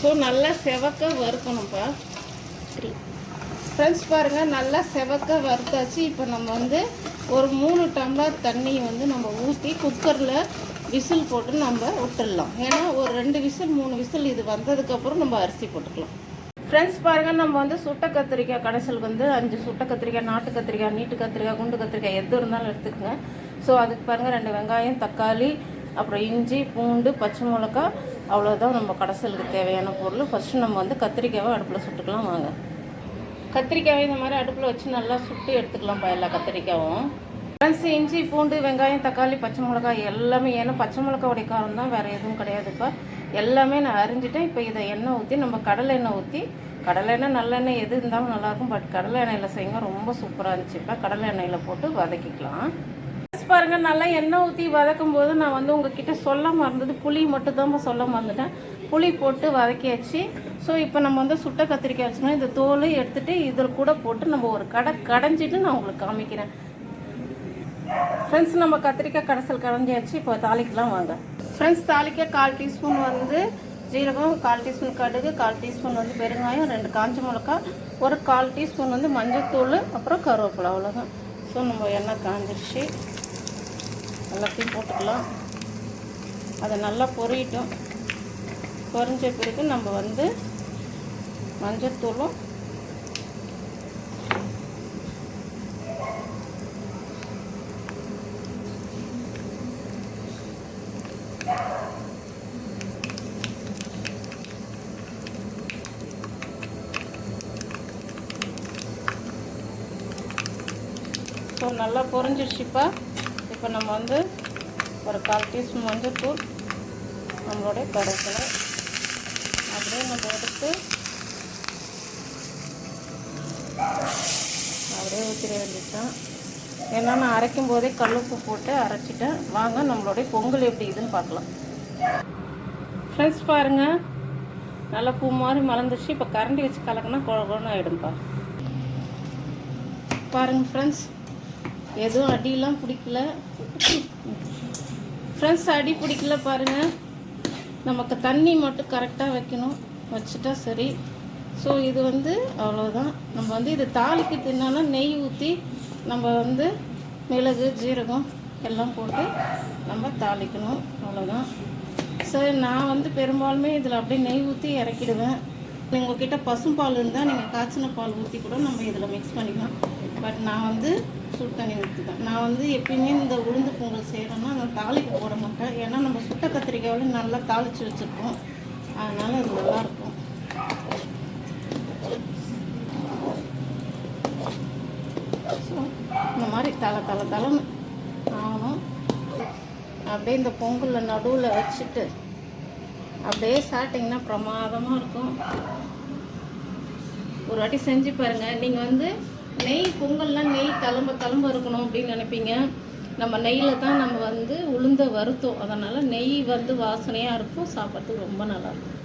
So நல்லா செவக்க வறுக்கணும்ப்பா. Friends பாருங்கள் நல்லா செவக்க வறுத்தாச்சு. இப்போ நம்ம வந்து ஒரு மூணு டம்ளர் தண்ணி வந்து நம்ம ஊற்றி குக்கரில் விசில் போட்டு நம்ம விட்டுடலாம். ஏன்னா ஒரு ரெண்டு விசில் மூணு விசில் இது வந்ததுக்கப்புறம் நம்ம அரிசி போட்டுக்கலாம். ஃப்ரெண்ட்ஸ் பாருங்கள் நம்ம வந்து சுட்ட கத்திரிக்காய் கடைசல் வந்து அஞ்சு சுட்ட கத்திரிக்காய் நாட்டு கத்திரிக்காய் நீட்டு கத்திரிக்காய் குண்டு கத்திரிக்காய் எது இருந்தாலும் எடுத்துக்கங்க. ஸோ அதுக்கு பாருங்கள் ரெண்டு வெங்காயம் தக்காளி அப்புறம் இஞ்சி பூண்டு பச்சை மிளகா அவ்வளோதான் நம்ம கடைசலுக்கு தேவையான பொருள். ஃபஸ்ட்டு நம்ம வந்து கத்திரிக்காவை அடுப்பில் சுட்டுக்கலாம் வாங்க. கத்திரிக்காயை இந்த மாதிரி அடுப்பில் வச்சு நல்லா சுட்டு எடுத்துக்கலாம்ப்பா எல்லா கத்திரிக்காயும் ஃப்ரெண்ட்ஸ் இஞ்சி பூண்டு வெங்காயம் தக்காளி பச்சை மிளகாய் எல்லாமே ஏன்னா பச்சை மிளகாவுடைய காரம் தான் வேறு எதுவும் கிடையாதுப்பா எல்லாமே நான் அரிஞ்சிட்டேன். இப்போ இதை எண்ணெய் ஊற்றி நம்ம கடலை எண்ணெய் ஊற்றி கடலை எண்ணெய் நல்லெண்ணெய் எது இருந்தாலும் நல்லாயிருக்கும் பட் கடலை எண்ணெயில் செய்யுங்க. ரொம்ப சூப்பராக இருந்துச்சுப்பா கடலை எண்ணெயில் போட்டு வதக்கிக்கலாம். பாருங்கள் நல்லா எண்ணெய் ஊற்றி வதக்கும் போது நான் வந்து உங்ககிட்ட சொல்ல மறந்தது புளி மட்டும் தான் சொல்ல மறந்துட்டேன். புளி போட்டு வதக்கியாச்சு. ஸோ இப்போ நம்ம வந்து சுட்ட கத்திரிக்காய் வச்சுக்கணும் இந்த தோல் எடுத்துகிட்டு இதில் கூட போட்டு நம்ம ஒரு கடை கடைஞ்சிட்டு நான் உங்களுக்கு காமிக்கிறேன். ஃப்ரெண்ட்ஸ் நம்ம கத்திரிக்காய் கடைசல் கடைஞ்சியாச்சு. இப்போ தாளிக்கலாம் வாங்க. ஃப்ரெண்ட்ஸ் தாளிக்க கால் டீஸ்பூன் வந்து ஜீரகம் கால் டீஸ்பூன் கடுகு கால் டீஸ்பூன் வந்து பெருங்காயம் ரெண்டு காஞ்ச மிளகா ஒரு கால் டீஸ்பூன் வந்து மஞ்சள் தூள் அப்புறம் கருவேப்பிலை அவ்வளோதான் ஸோ நம்ம எண்ணெய் காஞ்சிருச்சு. எல்லாத்தையும் போட்டுக்கலாம். அதை நல்லா பொரியட்டும் பொரிஞ்ச பிறகு நம்ம வந்து மஞ்சத்தூளும் ஸோ நல்லா பொறிஞ்சிருச்சுப்பா இப்போ நம்ம வந்து ஒரு கால் டீஸ்பூன் மஞ்சள்தூள் நம்மளுடைய கரைசலை அப்படியே நம்ம எடுத்து அப்படியே ஊற்றிட வேண்டியதுதான். ஏன்னா நான் அரைக்கும் போதே கல்லுப்பு போட்டு அரைச்சிட்டேன். வாங்க நம்மளுடைய பொங்கல் எப்படி இதுன்னு பார்க்கலாம். ஃப்ரெண்ட்ஸ் பாருங்கள் நல்லா பூ மாதிரி மலர்ந்துச்சு இப்போ கரண்டி வச்சு கலக்குனா குழகுன்னு ஆகிடும்ப்பா பாருங்கள் ஃப்ரெண்ட்ஸ் எதுவும் அடியெல்லாம் பிடிக்கல. ஃப்ரெண்ட்ஸ் அடி பிடிக்கல பாருங்கள் நமக்கு தண்ணி மட்டும் கரெக்டாக வைக்கணும். வச்சுட்டா சரி. ஸோ இது வந்து அவ்வளோதான் நம்ம வந்து இது தாளிக்கு தின்னாலும் நெய் ஊற்றி நம்ம வந்து மிளகு ஜீரகம் எல்லாம் போட்டு நம்ம தாளிக்கணும். அவ்வளோதான் சரி நான் வந்து பெரும்பாலுமே இதில் அப்படியே நெய் ஊற்றி இறக்கிடுவேன். உங்கள்கிட்ட பசும்பால் இருந்தால் நீங்கள் காய்ச்சின பால் ஊற்றி கூட நம்ம இதில் மிக்ஸ் பண்ணிக்கலாம். பட் நான் வந்து சுடு தண்ணி ஊற்றி தான் நான் வந்து எப்பயுமே இந்த உளுந்து பொங்கல் செய்கிறோன்னா அந்த தாளிக்கு போட மாட்டேன். ஏன்னா நம்ம சுட்ட கத்திரிக்காயில் நல்லா தாளித்து வச்சுருக்கோம் அதனால் அது நல்லாயிருக்கும் ஸோ இந்த மாதிரி தலை தலை தலைன்னு ஆகணும் அப்படியே இந்த பொங்கலில் நடுவில் வச்சுட்டு அப்படியே சாப்பிட்டிங்கன்னா பிரமாதமாக இருக்கும். ஒரு வாட்டி செஞ்சு பாருங்கள் நீங்கள் வந்து நெய் பொங்கல்னால் நெய் தளம்ப தளம்ப இருக்கணும் அப்படின்னு நினைப்பீங்க. நம்ம நெய்யில் தான் நம்ம வந்து உளுந்த வருத்தோம். அதனால் நெய் வந்து வாசனையாக இருக்கும் சாப்பிட்றதுக்கு ரொம்ப நல்லாயிருக்கும்